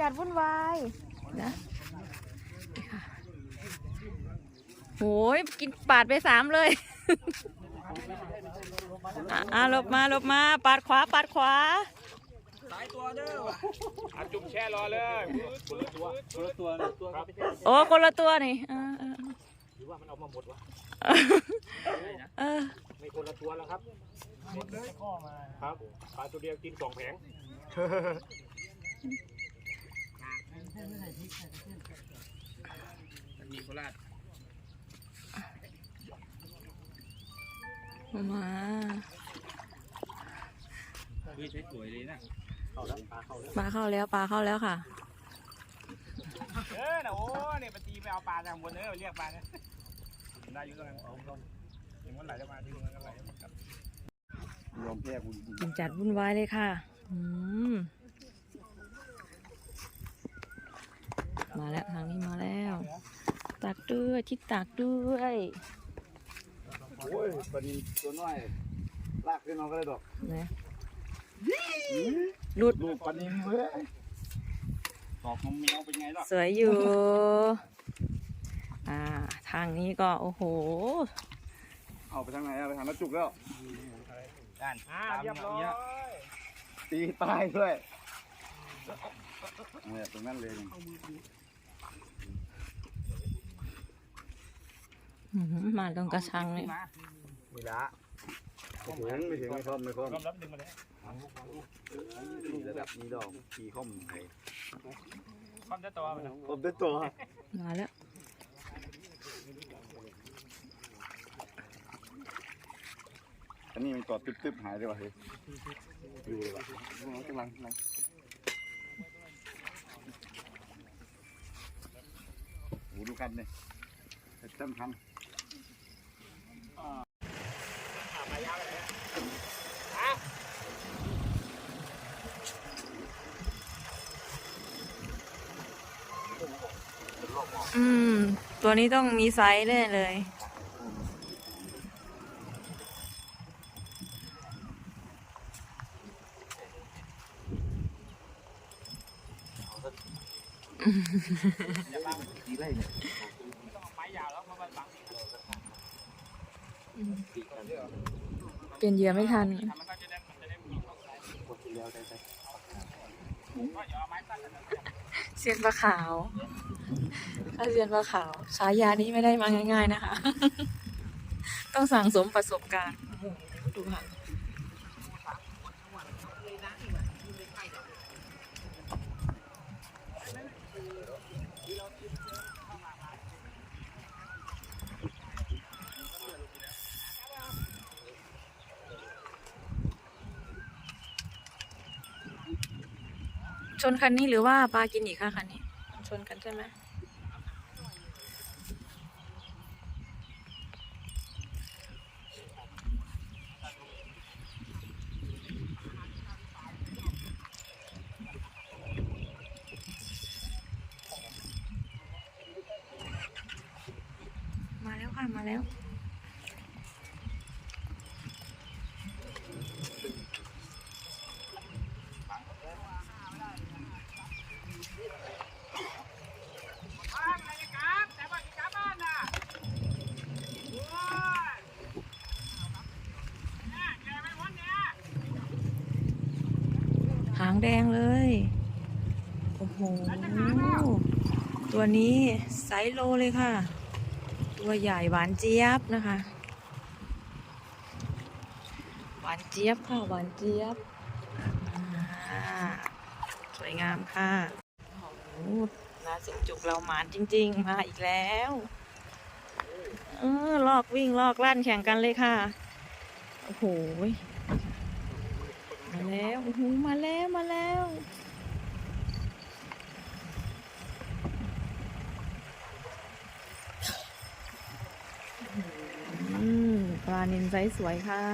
จัดวุ่นวายนะโหยกินปาดไปสามเลยอะอะหลบมาหลบมา ปาดขวา ปาดขวาอะจุ่มแช่รอเลยคนละตัวคนละตัวตัวครับโอ้คนละตัวนี่เออเออหรือว่ามันเอามาหมดวะเออไม่คนละตัวแล้วครับหมดเลยครับปลาตัวเดียวกินสองแผง มีโคราชมาเฮ้ยใช้สวยเลยนะเข้าแล้วปลาเข้าแล้วปลาเข้าแล้วปลาเข้าแล้วค่ะ เออนะโอ้เนี่ยปตีไปเอาปลาจากบนเออเรียกปลาเนี่ยได้อยู่ตรงนั้นเอาลงอย่างมันไหลจะมาที่ตรงนั้นก็ไหลมาครับยอมแพ้กูกินจัดวุ่นวายเลยค่ะ อืม มาแล้วทางนี้มาแล้ว ตักด้วยทิศตักด้วยโอ้ยปลานินตัวน้อยลากขึ้นน้องก็ได้ดอกนะหลุดลูกปลานินเว้ยตอกนมเมียวเป็นไงล่ะสวยอยู่ อ่า ทางนี้ก็โอ้โห เอาไปทางไหนเอาไปทางน้าจุกแล้วด้านอ่าเรียบร้อยตีตายด้วยเนี่ยตรงนั้นเลย อื้อหือ มาตรงกระชังนี่นี่ละไม่ถึงไม่ถึงไม่คล่อมไม่คล่อมรอบรับดึงมาเลยนี่ระดับนี้ดอกตีคล่อมไทยความจะตัวมันคล่อมได้ตัวมาแล้วอันนี้มันตอดตึ๊บๆหายเลยว่ะเฮ้ยอยู่เลยว่ะกำลังกำลังโอ้ดูกันเนี่ยเต็มคัน อืม ตัวนี้ต้องมีไซส์แน่เลยไม้ยาวแล้วเพราะมันบัง เปลี่ยนเหยื่อไม่ทันมันก็จะได้มันจะได้มีเข้าไปก็อย่าเอาไม้ตั้งกันเซียนปลาขาวถ้าเสียนปลาขาวฉายานี้ไม่ได้มาง่าย ๆ นะคะ ต้องสั่งสมประสบการณ์ดูค่ะ ชนคันนี้หรือว่าปลากินอีกค่ะคันนี้ ชนกันใช่ไหมมาแล้วค่ะ มาแล้วางแดงเลย โอ้โห ตัวนี้ไซโลเลยค่ะ ตัวใหญ่หวานเจี๊ยบนะคะ หวานเจี๊ยบค่ะ หวานเจี๊ยบ สวยงามค่ะ โอ้โหนาสิงจุกเราหมานจริง ๆ มาอีกแล้วเออลอกวิ่งลอกลั่นแข่งกันเลยค่ะ โอ้โห แล้วโอ้โหมาแล้วมาแล้วอืมปลานินไซส์สวยค่ะ